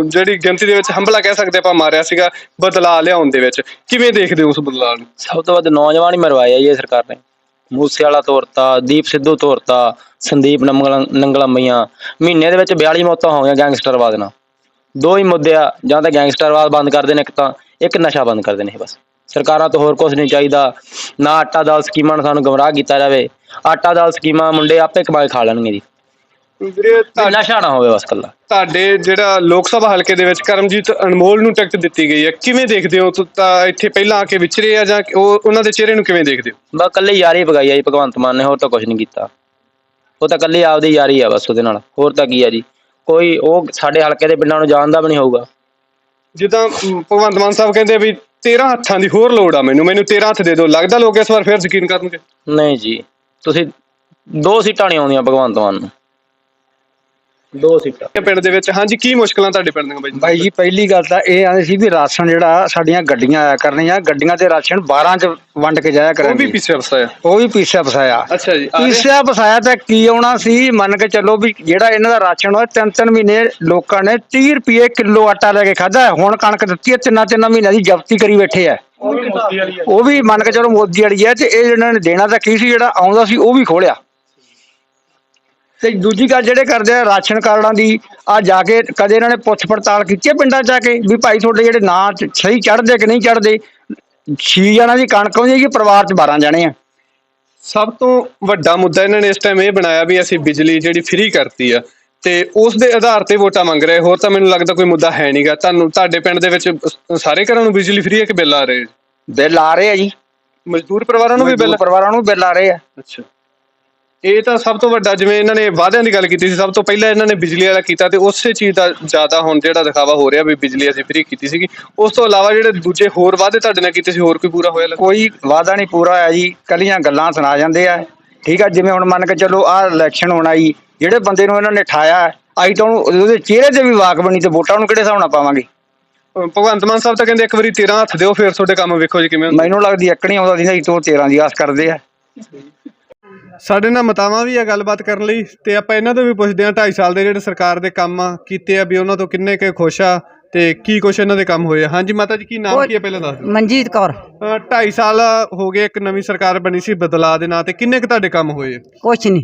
ਜਿਹੜੀ ਗਿਣਤੀ ਦੇ ਵਿੱਚ ਹੰਭਲਾ ਕਹਿ ਸਕਦੇ ਆਪਾਂ ਮਾਰਿਆ ਸੀਗਾ ਬਦਲਾਅ ਲਿਆਉਣ ਦੇ ਵਿੱਚ। ਕਿਵੇਂ ਦੇਖਦੇ ਹੋ ਉਸ ਬਦਲਾਅ ਨੂੰ? ਸਭ ਤੋਂ ਵੱਧ ਨੌਜਵਾਨ ਹੀ ਮਰਵਾਇਆ ਜੀ ਇਹ ਸਰਕਾਰ ਨੇ। ਮੂਸੇਵਾਲਾ ਤੋਰਤਾ, ਦੀਪ ਸਿੱਧੂ ਤੋਰਤਾ, ਸੰਦੀਪ ਨੰਗਲ, ਨੰਗਲਮਈਆਂ। ਮਹੀਨੇ ਦੇ ਵਿੱਚ 42 ਮੌਤਾਂ ਹੋ ਗਈਆਂ ਗੈਂਗਸਟਰਵਾਦ ਨਾਲ। ਦੋ ਹੀ ਮੁੱਦੇ ਆ, ਜਾਂ ਤਾਂ ਗੈਂਗਸਟਰਵਾਦ ਬੰਦ ਕਰਦੇ ਨੇ ਇੱਕ ਤਾਂ, ਇੱਕ ਨਸ਼ਾ ਬੰਦ ਕਰਦੇ ਨੇ ਬਸ। ਸਰਕਾਰਾਂ ਤੋਂ ਹੋਰ ਕੁਝ ਨਹੀਂ ਚਾਹੀਦਾ। ਨਾ ਆਟਾ ਦਾਲ ਸਕੀਮਾਂ ਨਾਲ ਸਾਨੂੰ ਗਮਰਾਹ ਕੀਤਾ ਜਾਵੇ। ਆਟਾ ਦਾਲ ਸਕੀਮਾਂ ਮੁੰਡੇ ਆਪੇ ਕਮਾ ਕੇ ਖਾ ਲੈਣਗੇ ਜੀ। ਵੀਰੇ ਤੁਹਾ- ਹੋਵੇ ਬਸ ਕੱਲਾ ਤੁਹਾਡੇ ਜਿਹੜਾ ਲੋਕ ਸਭਾ ਹਲਕੇ ਦੇ ਵਿੱਚ ਕਰਮਜੀਤ ਅਨਮੋਲ ਨੂੰ ਟਿਕਟ ਦਿੱਤੀ ਗਈ ਹੈ ਕਿਵੇਂ ਦੇਖਦੇ ਹੋ? ਤੁਸੀਂ ਤਾਂ ਇੱਥੇ ਪਹਿਲਾਂ ਆ ਕੇ ਵਿਚਰੇ ਆ ਜਾਂ ਉਹ ਉਹਨਾਂ ਦੇ ਚਿਹਰੇ ਨੂੰ ਕਿਵੇਂ ਦੇਖਦੇ ਹੋ? ਬਸ ਕੱਲੇ ਯਾਰੀ ਪਗਾਈ ਆ ਜੀ ਭਗਵੰਤ ਮਾਨ ਨੇ ਹੋਰ ਤਾਂ ਕੁਝ ਨਹੀਂ ਕੀਤਾ। ਉਹ ਤਾਂ ਕੱਲੀ ਆਪਦੀ ਯਾਰੀ ਆ ਬਸ ਉਹਦੇ ਨਾਲ। ਹੋਰ ਤਾਂ ਕੀ ਆ ਜੀ? ਕੋਈ ਉਹ ਸਾਡੇ ਹਲਕੇ ਦੇ ਪਿੰਡਾਂ ਨੂੰ ਜਾਣਦਾ ਵੀ ਨਹੀਂ ਹੋਊਗਾ। ਜਿੱਦਾਂ ਅਮ, ਭਗਵੰਤ ਮਾਨ ਸਾਹਿਬ ਕਹਿੰਦੇ ਵੀ 13 ਹੱਥਾਂ ਦੀ ਹੋਰ ਲੋੜ ਆ ਮੈਨੂੰ ਮੈਨੂੰ 13 ਹੱਥ ਦੇ ਦਿਓ। ਲੱਗਦਾ ਲੋਕ ਇਸ ਵਾਰ ਫਿਰ ਯਕੀਨ ਕਰਨਗੇ? ਨਹੀਂ ਜੀ ਤੁਸੀਂ ਦੋ ਸੀਟਾਂ ਨਹੀਂ ਆਉਂਦੀਆਂ ਭਗਵੰਤ ਮਾਨ ਨੂੰ। ਦੋ ਸੀਟਾਂ। ਇਹ ਪਿੰਡ ਦੇ ਵਿੱਚ? ਹਾਂਜੀ ਕੀ ਮੁਸ਼ਕਲਾਂ ਤੁਹਾਡੇ ਪਿੰਡ ਦੀਆਂ ਬਾਈ ਜੀ? ਬਾਈ ਜੀ ਪਹਿਲੀ ਗੱਲ ਤਾਂ ਇਹ ਆਂਦੇ ਸੀ ਵੀ ਰਾਸ਼ਨ ਜਿਹੜਾ ਸਾਡੀਆਂ ਗੱਡੀਆਂ ਆਇਆ ਕਰਨੀਆਂ ਗੱਡੀਆਂ ਤੇ ਰਾਸ਼ਨ 12 ਚ ਵੰਡ ਕੇ ਜਾਇਆ ਉਹ ਵੀ ਕਰਾਂਗੇ ਪਿੱਛੇ ਆ ਉਹ ਵੀ ਪੀਸਿਆ ਫਸਾਇਆ ਅੱਛਾ ਜੀ ਆ ਰਿਹਾ? ਪੀਸਿਆ ਫਸਾਇਆ ਤਾਂ ਕੀ ਆਉਣਾ ਸੀ? ਮੰਨ ਕੇ ਚੱਲੋ ਵੀ ਜਿਹੜਾ ਇਹਨਾਂ ਦਾ ਰਾਸ਼ਨ ਹੋਇਆ ਤਿੰਨ ਤਿੰਨ ਮਹੀਨੇ ਲੋਕਾਂ ਨੇ 30 ਰੁਪਏ ਕਿਲੋ ਆਟਾ ਲੈ ਕੇ ਖਾਦਾ ਹੁਣ ਕਣਕ ਦਿੱਤੀ ਹੈ ਤਿੰਨਾਂ ਤਿੰਨਾਂ ਮਹੀਨਿਆਂ ਦੀ ਜ਼ਬਤੀ ਕਰੀ ਬੈਠੇ ਆ ਉਹ ਵੀ ਮੰਨ ਕੇ ਚਲੋ ਮੋਦੀ ਵਾਲੀ ਹੈ ਤੇ ਇਹ ਇਹਨਾਂ ਨੇ ਦੇਣਾ ਤਾਂ ਕੀ ਸੀ ਜਿਹੜਾ ਆਉਂਦਾ ਸੀ ਉਹ ਵੀ ਖੋਲਿਆ। ਤੇ ਦੂਜੀ ਗੱਲ ਜਿਹੜੇ ਕਰਦੇ ਆ ਰਾਸ਼ਨ ਕਾਰਡਾਂ ਦੀ ਆ ਜਾ ਕੇ ਕਦੇ ਇਹਨਾਂ ਨੇ ਪੁੱਛ ਪੜਤਾਲ ਕੀਤੀ ਹੈ ਪਿੰਡਾਂ ਜਾ ਕੇ ਵੀ ਭਾਈ ਤੁਹਾਡੇ ਜਿਹੜੇ ਨਾਂ 'ਚ ਸਹੀ ਚੜਦੇ ਕਿ ਨਹੀਂ ਚੜਦੇ ਛੇ ਜਣਾਂ ਦੀ ਕਣਕ ਆਉਂਦੀ ਹੈ ਕਿ ਪਰਿਵਾਰ 'ਚ 12 ਜਣੇ ਆ। ਸਭ ਤੋਂ ਵੱਡਾ ਮੁੱਦਾ ਇਹਨਾਂ ਨੇ ਇਸ ਟਾਈਮ ਇਹ ਬਣਾਇਆ ਵੀ ਅਸੀਂ ਬਿਜਲੀ ਜਿਹੜੀ ਫ੍ਰੀ ਕਰਤੀ ਆ ਤੇ ਉਸ ਦੇ ਆਧਾਰ ਤੇ ਵੋਟਾਂ ਮੰਗ ਰਹੇ ਹੋਰ ਤਾਂ ਮੈਨੂੰ ਲੱਗਦਾ ਕੋਈ ਮੁੱਦਾ ਹੈ ਨਹੀਂਗਾ ਤੁਹਾਨੂੰ ਤੁਹਾਡੇ ਪਿੰਡ ਦੇ ਵਿੱਚ ਸਾਰੇ ਘਰਾਂ ਨੂੰ ਬਿਜਲੀ ਫ੍ਰੀ ਹੈ ਕਿ ਬਿੱਲ ਆ ਰਹੇ ਬਿੱਲ ਆ ਰਹੇ ਆ ਜੀ। ਮਜ਼ਦੂਰ ਪਰਿਵਾਰਾਂ ਨੂੰ ਵੀ ਬਿੱਲ ਮਜ਼ਦੂਰ ਪਰਿਵਾਰਾਂ ਨੂੰ ਬਿੱਲ ਆ ਰਹੇ ਆ। ਅੱਛਾ। ਇਹ ਤਾਂ ਸਭ ਤੋਂ ਵੱਡਾ ਜਿਵੇਂ ਇਹਨਾਂ ਨੇ ਵਾਅਦਿਆਂ ਦੀ ਗੱਲ ਕੀਤੀ ਸੀ ਸਭ ਤੋਂ ਪਹਿਲਾਂ ਇਹਨਾਂ ਨੇ ਬਿਜਲੀ ਵਾਲਾ ਕੀਤਾ ਤੇ ਉਸੇ ਚੀਜ਼ ਦਾ ਜ਼ਿਆਦਾ ਹੁਣ ਜਿਹੜਾ ਦਿਖਾਵਾ ਹੋ ਰਿਹਾ ਵੀ ਬਿਜਲੀ ਅਸੀਂ ਫ੍ਰੀ ਕੀਤੀ ਸੀਗੀ। ਉਸ ਤੋਂ ਇਲਾਵਾ ਜਿਹੜੇ ਦੂਜੇ ਹੋਰ ਵਾਅਦੇ ਤੁਹਾਡੇ ਨਾਲ ਕੀਤੇ ਸੀ ਹੋਰ ਕੋਈ ਪੂਰਾ ਹੋਇਆ ਕੋਈ ਵਾਅਦਾ ਨਹੀਂ ਪੂਰਾ ਹੋਇਆ ਜੀ ਕੱਲੀਆਂ ਗੱਲਾਂ ਸੁਣਾ ਜਾਂਦੇ ਆ। ਠੀਕ ਆ ਜਿਵੇਂ ਹੁਣ ਮੰਨ ਕੇ ਚੱਲੋ ਆਹ ਇਲੈਕਸ਼ਨ ਹੋਣਾ ਜੀ ਜਿਹੜੇ ਬੰਦੇ ਨੂੰ ਇਹਨਾਂ ਨੇ ਠਾਇਆ ਆਈ ਤਾਂ ਉਹਨੂੰ ਉਹਦੇ ਚਿਹਰੇ ਤੇ ਵੀ ਵਾਕ ਬਣੀ ਤੇ ਵੋਟਾਂ ਨੂੰ ਕਿਹੜੇ ਹਿਸਾਬ ਨਾਲ ਪਾਵਾਂਗੇ? ਭਗਵੰਤ ਮਾਨ ਸਾਹਿਬ ਤਾਂ ਕਹਿੰਦੇ ਇੱਕ ਵਾਰੀ 13 ਹੱਥ ਦਿਓ ਫਿਰ ਤੁਹਾਡੇ ਕੰਮ ਵੇਖੋ ਜੀ ਕਿਵੇਂ ਮੈਨੂੰ ਲੱਗਦੀ ਇੱਕ ਨਹੀਂ ਆਉਂਦਾ ਸੀ ਨਹੀਂ ਤੋਂ 13 ਦੀ ਆਸ ਕਰਦੇ ਆ। ਸਾਡੇ ਨਾਲ ਮਤਾਵਾਂ ਵੀ ਆ ਗੱਲਬਾਤ ਕਰਨ ਲਈ ਤੇ ਆਪਾਂ ਇਹਨਾਂ ਤੋਂ ਵੀ ਪੁੱਛਦੇ ਆ 2.5 ਸਾਲ ਦੇ ਜਿਹੜੇ ਸਰਕਾਰ ਦੇ ਕੰਮ ਆ ਕੀਤੇ ਆ ਵੀ ਉਹਨਾਂ ਤੋਂ ਕਿੰਨੇ ਕੁ ਖੁਸ਼ ਆ ਤੇ ਕੀ ਕੁਛ ਇਹਨਾਂ ਦੇ ਕੰਮ ਹੋਏ ਆ। ਹਾਂਜੀ ਮਾਤਾ ਜੀ ਕੀ ਨਾਮ ਕੀ ਹੈ ਪਹਿਲਾਂ ਦੱਸ ਦਿਓ। ਮਨਜੀਤ ਕੌਰ। 2.5 ਸਾਲ ਹੋ ਗਏ ਇੱਕ ਨਵੀਂ ਸਰਕਾਰ ਬਣੀ ਸੀ ਬਦਲਾਅ ਦੇ ਨਾਂ ਤੇ ਕਿੰਨੇ ਕੁ ਤੁਹਾਡੇ ਕੰਮ ਹੋਏ? ਕੁਛ ਨਹੀਂ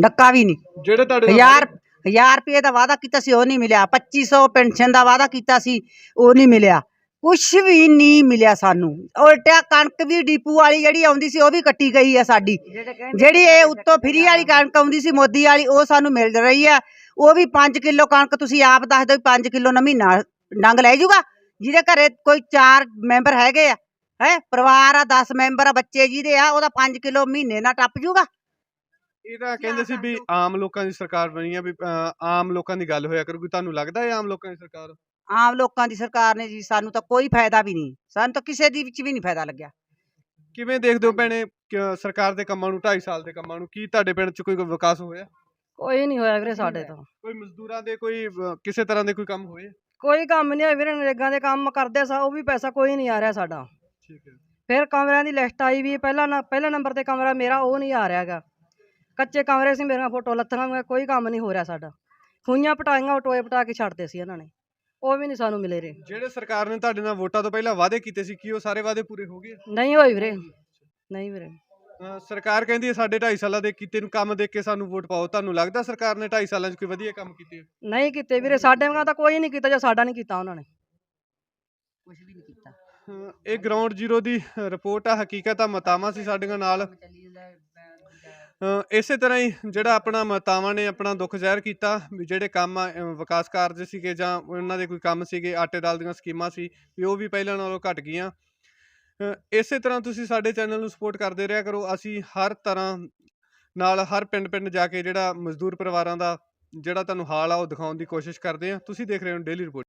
ਡੱਕਾ ਵੀ ਨਹੀਂ। ਜਿਹੜੇ ਤੁਹਾਡੇ ਨਾਲ- ਹਜ਼ਾਰ ਹਜ਼ਾਰ ਰੁਪਏ ਦਾ ਵਾਅਦਾ ਕੀਤਾ ਸੀ ਉਹ ਨਹੀਂ ਮਿਲਿਆ। 2500 ਪੈਨਸ਼ਨ ਦਾ ਵਾਅਦਾ ਕੀਤਾ ਸੀ ਉਹ ਨਹੀਂ ਮਿਲਿਆ। ਕੁਛ ਵੀ ਨਹੀਂ ਮਿਲਿਆ ਸਾਨੂੰ। ਉਲਟਿਆ ਕਣਕ ਵੀ ਡੀਪੂ ਵਾਲੀ ਜਿਹੜੀ ਆਉਂਦੀ ਸੀ ਉਹ ਵੀ ਕੱਟੀ ਗਈ ਹੈ ਸਾਡੀ। ਜਿਹੜੀ ਇਹ ਉੱਤੋਂ ਫਰੀ ਵਾਲੀ ਕਣਕ ਆਉਂਦੀ ਸੀ ਮੋਦੀ ਵਾਲੀ ਉਹ ਸਾਨੂੰ ਮਿਲ ਰਹੀ ਹੈ ਉਹ ਵੀ 5 ਕਿਲੋ ਕਣਕ ਤੁਸੀਂ ਆਪ ਦੱਸ ਦਿਓ 5 ਕਿਲੋ ਨਾ ਮਹੀਨਾ ਡੰਗ ਲੈ ਜਾਊਗਾ। ਜਿਹਦੇ ਘਰੇ ਕੋਈ 4 ਮੈਂਬਰ ਹੈਗੇ ਆ ਹੈ? ਪਰਿਵਾਰ ਆ 10 ਮੈਂਬਰ ਆ ਬੱਚੇ ਜਿਹਦੇ ਆ ਉਹਦਾ 5 ਕਿਲੋ ਮਹੀਨੇ ਨਾਲ ਟੱਪ ਜਾਊਗਾ। ਇਹ ਤਾਂ ਕਹਿੰਦੇ ਸੀ ਵੀ ਆਮ ਲੋਕਾਂ ਦੀ ਸਰਕਾਰ ਬਣੀ ਆ ਵੀ ਆਮ ਲੋਕਾਂ ਦੀ ਗੱਲ ਹੋਇਆ ਕਰੂਗੀ। ਤੁਹਾਨੂੰ ਲੱਗਦਾ ਹੈ ਆਮ ਲੋਕਾਂ ਦੀ ਸਰਕਾਰ? ਆਮ ਲੋਕਾਂ ਦੀ ਸਰਕਾਰ ਨੇ ਜੀ ਸਾਨੂੰ ਤਾਂ ਕੋਈ ਫਾਇਦਾ ਵੀ ਨਹੀਂ। ਸਾਨੂੰ ਤਾਂ ਕਿਸੇ ਦੀ ਵਿੱਚ ਵੀ ਨਹੀਂ ਫਾਇਦਾ ਲੱਗਿਆ। ਕਿਵੇਂ ਦੇਖਦੇ ਹੋ ਭੈਣੇ ਕਿ ਸਰਕਾਰ ਦੇ ਕੰਮਾਂ ਨੂੰ 2.5 ਸਾਲ ਦੇ ਕੰਮਾਂ ਨੂੰ ਕੀ ਤੁਹਾਡੇ ਪਿੰਡ 'ਚ ਕੋਈ ਵਿਕਾਸ ਹੋਇਆ? ਕੋਈ ਨਹੀਂ ਹੋਇਆ ਵੀਰੇ ਸਾਡੇ ਤੋਂ। ਕੋਈ ਮਜ਼ਦੂਰਾਂ ਦੇ ਕੋਈ ਅਹ, ਕਿਸੇ ਤਰ੍ਹਾਂ ਦੇ ਕੋਈ ਕੰਮ ਹੋਏ? ਕੋਈ ਕੰਮ ਨਹੀਂ ਹੋਇਆ ਵੀਰੇ ਨਰੇਗਾ ਦੇ ਕੰਮ ਕਰਦੇ ਸਾ ਉਹ ਵੀ ਪੈਸਾ ਕੋਈ ਨਹੀਂ ਆ ਰਿਹਾ ਸਾਡਾ। ਠੀਕ ਹੈ। ਫਿਰ ਕਮਰਿਆਂ ਦੀ ਲਿਸਟ ਆਈ ਵੀ ਪਹਿਲਾ ਨਾ ਪਹਿਲਾ ਨੰਬਰ ਤੇ ਕਮਰਾ ਮੇਰਾ ਉਹ ਨਹੀਂ ਆ ਰਿਹਾਗਾ ਕੱਚੇ ਕਮਰੇ ਸੀ ਮੇਰੀਆਂ ਫੋਟੋ ਲੱਥੀਆਂ ਹੋਈਆਂ ਕੋਈ ਕੰਮ ਨਹੀਂ ਹੋ ਰਿਹਾ ਸਾਡਾ। ਖੂਈਆਂ ਪਟਾਈਆਂ ਉਹ ਟੋਏ ਪਟਾ ਕੇ ਛੱਡਦੇ ਸੀ ਇਹਨਾਂ ਨੇ। ਉਹ ਵੀ ਨਹੀਂ ਸਾਨੂੰ ਮਿਲੇ ਰਹੇ ਜਿਹੜੇ ਸਰਕਾਰ ਨੇ ਤੁਹਾਡੇ ਨਾਲ ਵੋਟਾਂ ਤੋਂ ਪਹਿਲਾਂ ਵਾਅਦੇ ਕੀਤੇ ਸੀ ਕੀ ਉਹ ਸਾਰੇ ਵਾਅਦੇ ਪੂਰੇ ਹੋ ਗਏ? ਨਹੀਂ ਹੋਈ ਵੀਰੇ। ਨਹੀਂ ਵੀਰੇ। ਅਹ, ਸਰਕਾਰ ਕਹਿੰਦੀ ਹੈ ਸਾਡੇ 2.5 ਸਾਲਾਂ ਦੇ ਕੀਤੇ ਨੂੰ ਕੰਮ ਦੇਖ ਕੇ ਸਾਨੂੰ ਵੋਟ ਪਾਓ। ਤੁਹਾਨੂੰ ਲੱਗਦਾ ਸਰਕਾਰ ਨੇ 2.5 ਸਾਲਾਂ 'ਚ ਕੋਈ ਵਧੀਆ ਕੰਮ ਕੀਤੇ? ਨਹੀਂ ਕੀਤੇ ਵੀਰੇ ਸਾਡੇ ਵਾਂਗਾ ਤਾਂ ਕੋਈ ਨਹੀਂ ਕੀਤਾ ਜੋ ਸਾਡਾ ਨਹੀਂ ਕੀਤਾ ਉਹਨਾਂ ਨੇ। ਕੁਝ ਵੀ ਨਹੀਂ ਕੀਤਾ। ਇਹ ਗਰਾਊਂਡ ਜ਼ੀਰੋ ਦੀ ਰਿਪੋਰਟ ਆ ਹਕੀਕਤ ਆ ਮਤਾਵਾਂ ਸੀ ਸਾਡੀਆਂ ਨਾਲ। ਇਸੇ ਤਰ੍ਹਾਂ ਹੀ ਜਿਹੜਾ ਆਪਣਾ ਮਾਤਾਵਾਂ ਨੇ ਆਪਣਾ ਦੁੱਖ ਜ਼ਾਹਿਰ ਕੀਤਾ, ਵੀ ਜਿਹੜੇ ਕੰਮ ਵਿਕਾਸ ਕਾਰਜ ਸੀਗੇ ਜਾਂ ਉਹਨਾਂ ਦੇ ਕੋਈ ਕੰਮ ਸੀਗੇ, ਆਟੇ ਦਾਲ ਦੀਆਂ ਸਕੀਮਾਂ ਸੀ, ਵੀ ਉਹ ਵੀ ਪਹਿਲਾਂ ਨਾਲੋਂ ਘਟ ਗਈਆਂ। ਇਸੇ ਤਰ੍ਹਾਂ ਤੁਸੀਂ ਸਾਡੇ ਚੈਨਲ ਨੂੰ ਸਪੋਰਟ ਕਰਦੇ ਰਿਹਾ ਕਰੋ। ਅਸੀਂ ਹਰ ਤਰ੍ਹਾਂ ਨਾਲ ਹਰ ਪਿੰਡ ਪਿੰਡ ਜਾ ਕੇ ਜਿਹੜਾ ਮਜ਼ਦੂਰ ਪਰਿਵਾਰਾਂ ਦਾ ਜਿਹੜਾ ਤੁਹਾਨੂੰ ਹਾਲ ਆ, ਉਹ ਦਿਖਾਉਣ ਦੀ ਕੋਸ਼ਿਸ਼ ਕਰਦੇ ਹਾਂ। ਤੁਸੀਂ ਦੇਖ ਰਹੇ ਹੋ ਡੇਲੀ ਰਿਪੋਰਟ।